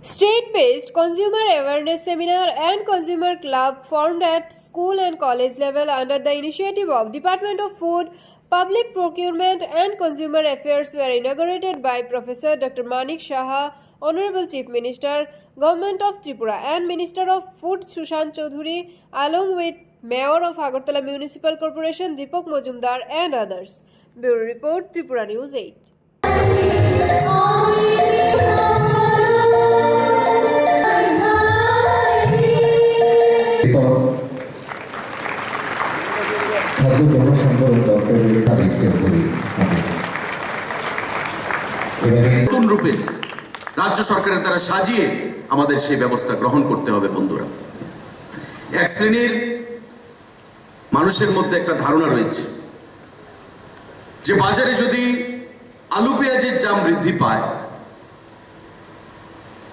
State based consumer awareness seminar and consumer club formed at school and college level under the initiative of Department of Food, Public Procurement and Consumer Affairs were inaugurated by Professor Dr. Manik Shaha, Honorable Chief Minister, Government of Tripura and Minister of Food Sushant Chaudhuri along with Mayor of Agartala Municipal Corporation Deepak Mojumdar and others. Bureau Report Tripura News 8. নতুন রূপে রাজ্য সরকারের দ্বারা সাজিয়ে আমাদের সেই ব্যবস্থা গ্রহণ করতে হবে বন্ধুরা। এক শ্রেণির মানুষের মধ্যে একটা ধারণা রয়েছে যে বাজারে যদি আলু পেঁয়াজের দাম বৃদ্ধি পায়,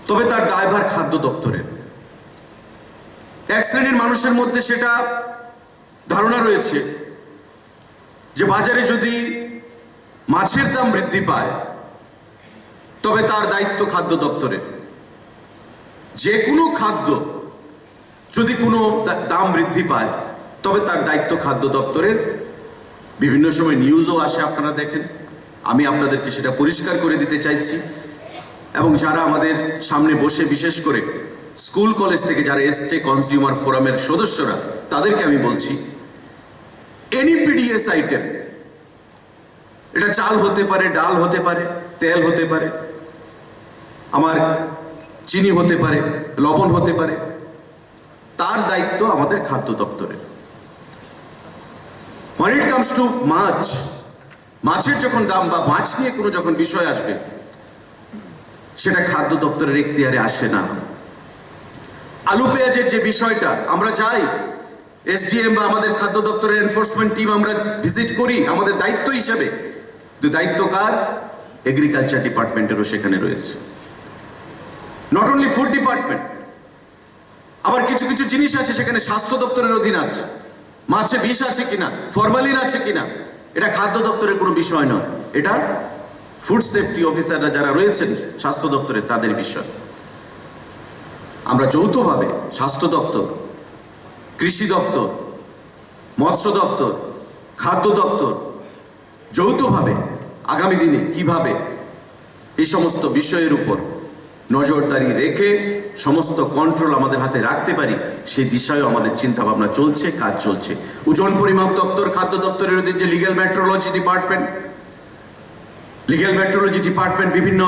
তবে তার দায়ভার খাদ্য দপ্তরের। এক শ্রেণির মানুষের মধ্যে সেটা ধারণা রয়েছে যে বাজারে যদি মাছের দাম বৃদ্ধি পায়, তবে তার দায়িত্ব খাদ্য দপ্তরের। যে কোনো খাদ্য যদি কোনো দাম বৃদ্ধি পায়, তবে তার দায়িত্ব খাদ্য দপ্তরের। বিভিন্ন সময় নিউজও আসে, আপনারা দেখেন। আমি আপনাদেরকে সেটা পরিষ্কার করে দিতে চাইছি। এবং যারা আমাদের সামনে বসে, বিশেষ করে স্কুল, কলেজ থেকে যারা এসছে কনজিউমার ফোরামের সদস্যরা, তাদেরকে আমি বলছি এনইপিডিএস আইটেম এটা চাল হতে পারে, ডাল হতে পারে, তেল হতে পারে, আমার চিনি হতে পারে, লবণ হতে পারে, তার দায়িত্ব আমাদের খাদ্য দপ্তরের। When it comes to মাছ, মাছের যখন দাম বা মাছ নিয়ে কোনো যখন বিষয় আসবে, সেটা খাদ্য দপ্তরের এখতিয়ারে আসে না। আলু পেঁয়াজের যে বিষয়টা, আমরা চাই এসডিএম বা আমাদের খাদ্য দপ্তরের এনফোর্সমেন্ট টিম আমরা ভিজিট করি, আমাদের দায়িত্ব হিসেবে। কিন্তু দায়িত্ব কার? এগ্রিকালচার ডিপার্টমেন্টেরও সেখানে রয়েছে। নট অনলি ফুড ডিপার্টমেন্ট আবার কিছু কিছু জিনিস আছে সেখানে স্বাস্থ্য দপ্তরের অধীন আছে। মাছে বিষ আছে কিনা? ফরমালিন আছে কিনা? এটা খাদ্য দপ্তরের কোনো বিষয় নয়। এটা ফুড সেফটি অফিসাররা যারা রয়েছেন স্বাস্থ্য দপ্তরে তাদের বিষয়। আমরা যৌথভাবে স্বাস্থ্য দপ্তর কৃষি দপ্তর, মৎস্য দপ্তর, খাদ্য দপ্তর, যৌথভাবে আগামী দিনে কীভাবে এই সমস্ত বিষয়ের উপর নজরদারি রেখে সমস্ত কন্ট্রোল আমাদের হাতে রাখতে পারি, সেই দিশায়ও আমাদের চিন্তা ভাবনা চলছে, কাজ চলছে। ওজন পরিমাপ দপ্তর, খাদ্য দপ্তরের অধীন যে legal metrology department legal metrology department বিভিন্ন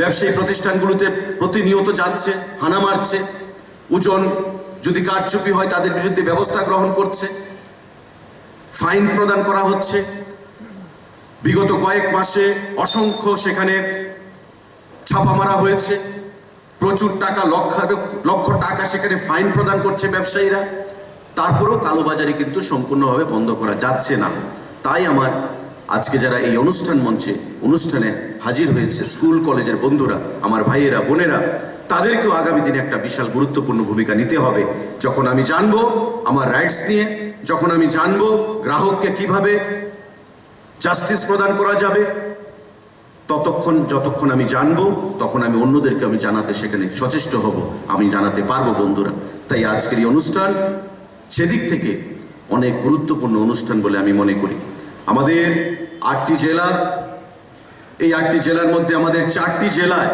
ব্যবসায়ী প্রতিষ্ঠানগুলোতে প্রতিনিয়ত যাচ্ছে, হানা মারছে, ওজন যদি কারচুপি হয়, তাদের বিরুদ্ধে ব্যবস্থা গ্রহণ করছে। ফাইন প্রদান করা হচ্ছে। বিগত কয়েক মাসে অসংখ্য সেখানে ছাপা মারা হয়েছে। প্রচুর টাকা লক্ষ লক্ষ টাকা সেখানে ফাইন প্রদান করছে ব্যবসায়ীরা। তারপরেও কালোবাজারি কিন্তু সম্পূর্ণভাবে বন্ধ করা যাচ্ছে না। তাই আমার আজকে যারা এই অনুষ্ঠান মঞ্চে, অনুষ্ঠানে হাজির হয়েছে, স্কুল, কলেজের বন্ধুরা, আমার ভাইয়েরা, বোনেরা তাদেরকেও আগামী দিনে একটা বিশাল গুরুত্বপূর্ণ ভূমিকা নিতে হবে। যখন আমি জানব আমার রাইটস নিয়ে, যখন আমি জানব গ্রাহককে কীভাবে জাস্টিস প্রদান করা যাবে, ততক্ষণ, যতক্ষণ আমি জানব, তখন আমি অন্যদেরকে আমি জানাতে সেখানে সচেষ্ট হব, আমি জানাতে পারব বন্ধুরা। তাই আজকের এই অনুষ্ঠান সেদিক থেকে অনেক গুরুত্বপূর্ণ অনুষ্ঠান বলে আমি মনে করি। আমাদের আটটি জেলা, এই আটটি জেলার মধ্যে আমাদের চারটি জেলায়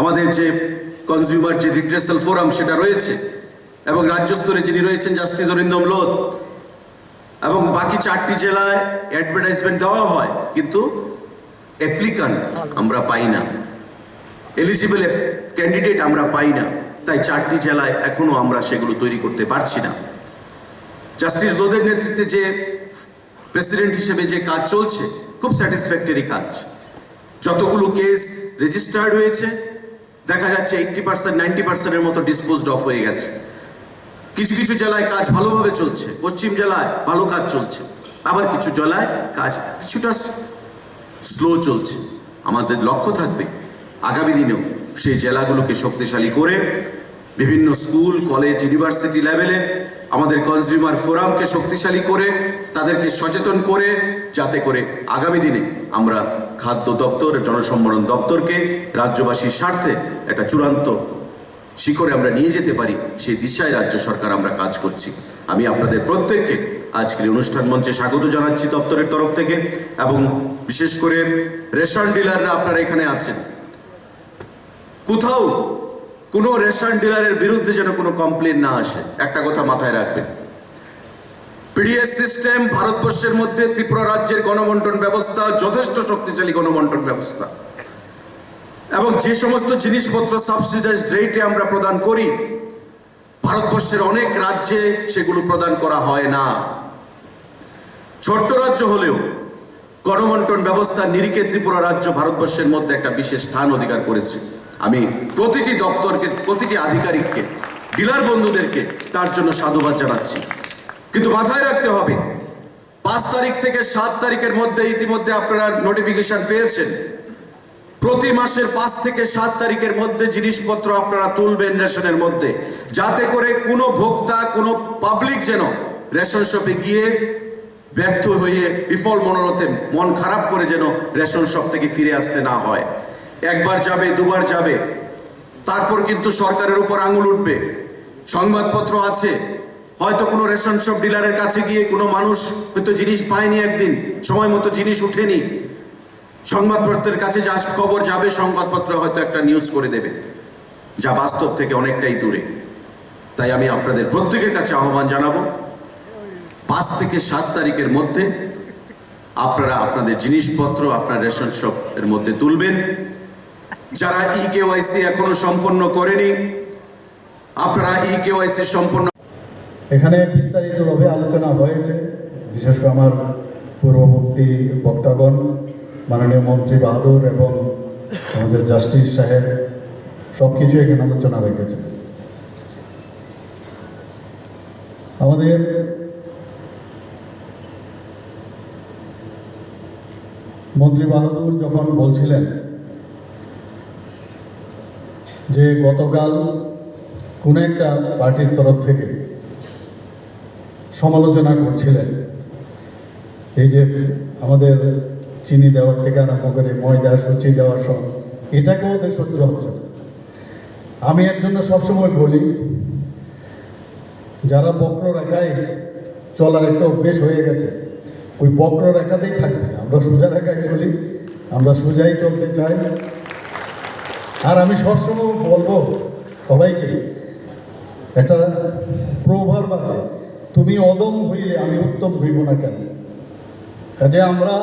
আমাদের যে কনজিউমার যে রিক্রেসাল ফোরাম সেটা রয়েছে এবং রাজ্য স্তরে যিনি রয়েছেন জাস্টিস অরিন্দম লোধ এবং বাকি চারটি জেলায় অ্যাডভার্টাইজমেন্ট দেওয়া হয়, কিন্তু অ্যাপ্লিকান্ট আমরা পাই না। এলিজিবল ক্যান্ডিডেট আমরা পাই না, তাই চারটি জেলায় এখনও আমরা সেগুলো তৈরি করতে পারছি না। জাস্টিস লোধের নেতৃত্বে যে প্রেসিডেন্ট হিসেবে যে কাজ চলছে, খুব স্যাটিসফ্যাক্টরি কাজ। যতগুলো কেস রেজিস্টার্ড হয়েছে দেখা যাচ্ছে এইটটি পার্সেন্ট নাইনটি পার্সেন্টের মতো ডিসপোজড অফ হয়ে গেছে। কিছু কিছু জেলায় কাজ ভালোভাবে চলছে। পশ্চিম জেলায় ভালো কাজ চলছে। আবার কিছু জেলায় কাজ কিছুটা স্লো চলছে। আমাদের লক্ষ্য থাকবে আগামী দিনেও সেই জেলাগুলোকে শক্তিশালী করে বিভিন্ন স্কুল, কলেজ, ইউনিভার্সিটি লেভেলে আমাদের কনজিউমার ফোরামকে শক্তিশালী করে, তাদেরকে সচেতন করে, যাতে করে আগামী দিনে আমরা খাদ্য দপ্তর, জনসম্বরণ দপ্তরকে রাজ্যবাসীর স্বার্থে একটা চূড়ান্ত শিখরে আমরা নিয়ে যেতে পারি, সেই দিশায় রাজ্য সরকার আমরা কাজ করছি। আমি আপনাদের প্রত্যেককে আজকের অনুষ্ঠান মঞ্চে স্বাগত জানাচ্ছি দপ্তরের তরফ থেকে এবং বিশেষ করে রেশন ডিলাররা আপনারা এখানে আছেন। কোথাও কোনো রেশন ডিলারের বিরুদ্ধে যেন কোনো কমপ্লেন না আসে, একটা কথা মাথায় রাখবেন। পিডিএস সিস্টেম ভারতবর্ষের মধ্যে ত্রিপুরা রাজ্যের গণবন্টন ব্যবস্থা, যথেষ্ট শক্তিশালী গণবন্টন ব্যবস্থা। এবং যে সমস্ত জিনিসপত্র সাবসিডাইজ রেটে আমরা প্রদান করি, ভারতবর্ষের অনেক রাজ্যে সেগুলো প্রদান করা হয় না। ছোট্ট রাজ্য হলেও গণবন্টন ব্যবস্থা নিরিখে ত্রিপুরা রাজ্য ভারতবর্ষের মধ্যে একটা বিশেষ স্থান অধিকার করেছে। আমি প্রতিটি দপ্তরকে, প্রতিটি আধিকারিককে, ডিলার বন্ধুদেরকে তার জন্য সাধুবাদ জানাচ্ছি। কিন্তু মাথায় রাখতে হবে, পাঁচ তারিখ থেকে সাত তারিখের মধ্যে ইতিমধ্যে আপনারা নোটিফিকেশন পেয়েছেন। প্রতি মাসের পাঁচ থেকে সাত তারিখের মধ্যে জিনিসপত্র আপনারা তুলবেন রেশনের মধ্যে, যাতে করে কোনো ভোক্তা, কোনো পাবলিক যেন রেশন শপে গিয়ে ব্যর্থ হয়ে বিফল মনোরথে মন খারাপ করে যেন রেশন শপ থেকে ফিরে আসতে না হয়। একবার যাবে, দুবার যাবে, তারপর কিন্তু সরকারের উপর আঙুল উঠবে। সংবাদপত্র আছে হয়তো কোনো রেশন শপ ডিলারের কাছে গিয়ে কোনো মানুষ হয়তো জিনিস পায়নি একদিন, সময় মতো জিনিস উঠেনি। সংবাদপত্রের কাছে যা খবর যাবে, সংবাদপত্র হয়তো একটা নিউজ করে দেবে, যা বাস্তব থেকে অনেকটাই দূরে। তাই আমি আপনাদের প্রত্যেকের কাছে আহ্বান জানাব, পাঁচ থেকে সাত তারিখের মধ্যে আপনারা আপনাদের জিনিসপত্র আপনার রেশন শপ এর মধ্যে তুলবেন। যারা ই কেওয়াইসি এখনও সম্পন্ন করেনি, আপনারা ই কেওয়াইসি সম্পন্ন এখানে বিস্তারিতভাবে আলোচনা হয়েছে, বিশেষ করে আমার পূর্ববর্তী বক্তাগণ, মাননীয় মন্ত্রী বাহাদুর এবং আমাদের জাস্টিস সাহেব সব কিছু এখানে আলোচনা রেখেছে। আমাদের মন্ত্রী বাহাদুর যখন বলছিলেন যে গতকাল কোনো একটা পার্টির তরফ থেকে সমালোচনা করছিলেন। এই যে আমাদের চিনি দেওয়ার থেকে আরম্ভ করে ময়দা সুচি দেওয়ার সব এটাকে ওদের সহ্য হচ্ছে। আমি এর জন্য সবসময় বলি, যারা বক্র রেখায় চলার একটা অভ্যেস হয়ে গেছে, ওই বক্র রেখাতেই থাকবে। আমরা সোজা রেখায় চলি, আমরা সোজাই চলতে চাই। আর আমি সবসময় বলব সবাইকে, একটা প্রভাব আছে। তুমি অদম হইলে আমি উত্তম হইব না কেন? কাজে আমরা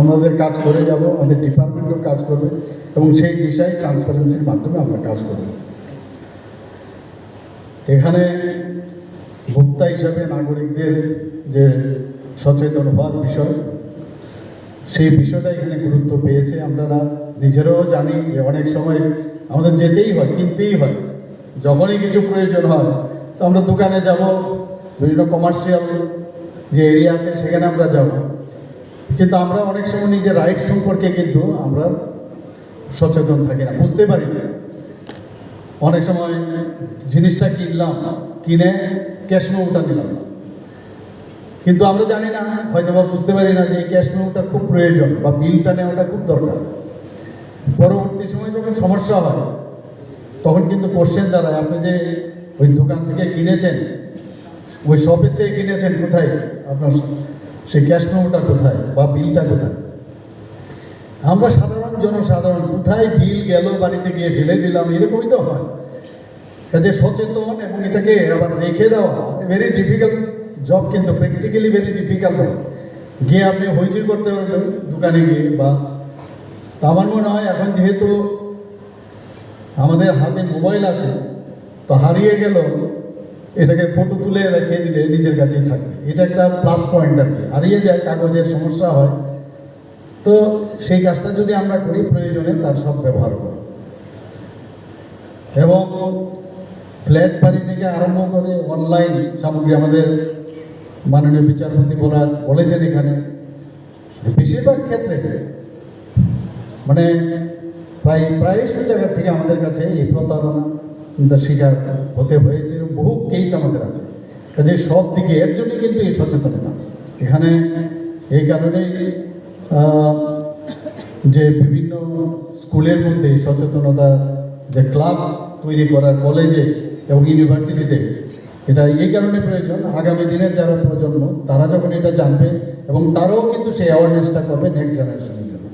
আমাদের কাজ করে যাব, আমাদের ডিপার্টমেন্টও কাজ করবে এবং সেই দিশায় ট্রান্সপারেন্সির মাধ্যমে আমরা কাজ করব। এখানে ভোক্তা হিসাবে নাগরিকদের যে সচেতন হওয়ার বিষয়, সেই বিষয়টা এখানে গুরুত্ব পেয়েছে আমরা নিজেরাও জানি যে অনেক সময় আমাদের যেতেই হয়, কিনতেই হয়। যখনই কিছু প্রয়োজন হয়, তো আমরা দোকানে যাব বিভিন্ন কমার্শিয়াল যে এরিয়া আছে, সেখানে আমরা যাব। কিন্তু আমরা অনেক সময় নিজের রাইট সম্পর্কে কিন্তু আমরা সচেতন থাকি না, বুঝতে পারি না। অনেক সময় জিনিসটা কিনলাম, কিনে ক্যাশ মেমোটা নিলাম। না কিন্তু আমরা জানি না হয়তো বা বুঝতে পারি না যে ক্যাশ মেমোটা খুব প্রয়োজন বা বিলটা নেওয়াটা খুব দরকার। পরবর্তী সময় যখন সমস্যা হয়, তখন কিন্তু কোশ্চেন দাঁড়ায়, আপনি যে ওই দোকান থেকে কিনেছেন ওই শপের থেকে কিনেছেন কোথায়? আপনার সেই ক্যাশ মেমোটা কোথায় বা বিলটা কোথায়? আমরা সাধারণ জনসাধারণ, কোথায় বিল গেল, বাড়িতে গিয়ে ফেলে দিলাম, এরকমই তো হয়। কাজে সচেতন এবং এটাকে আবার রেখে দেওয়া ভেরি ডিফিকাল্ট জব কিন্তু প্র্যাকটিক্যালি ভেরি ডিফিকাল্ট হয় গিয়ে আপনি হইচই করতে পারবেন দোকানে গিয়ে বা তা আমার মনে হয় এখন যেহেতু আমাদের হাতে মোবাইল আছে, তো হারিয়ে গেল এটাকে ফটো তুলে রেখে দিলে নিজের কাছেই থাকবে। এটা একটা প্লাস পয়েন্ট আর কি। হারিয়ে যায় কাগজের সমস্যা হয়, তো সেই কাজটা যদি আমরা করি, প্রয়োজনে তার সব ব্যবহার করি। এবং ফ্ল্যাট বাড়ি থেকে আরম্ভ করে অনলাইন সামগ্রী, আমাদের মাননীয় বিচারপতি বলার, বলেছেন এখানে বেশিরভাগ ক্ষেত্রে মানে প্রায় প্রায়শই জায়গা থেকে আমাদের কাছে এই প্রতারণা শিকার হতে হয়েছে বহু কেস আমাদের আছে। কাজে সব দিকে এর জন্যই কিন্তু এই সচেতনতা। এখানে এই কারণেই যে বিভিন্ন স্কুলের মধ্যে সচেতনতা যে ক্লাব তৈরি করার কলেজে এবং ইউনিভার্সিটিতে এটা এই কারণে প্রয়োজন। আগামী দিনের যারা প্রজন্ম, তারা যখন এটা জানবে এবং তারাও কিন্তু সেই অ্যাওয়ারনেসটা করবে নেক্সট জেনারেশনের জন্য।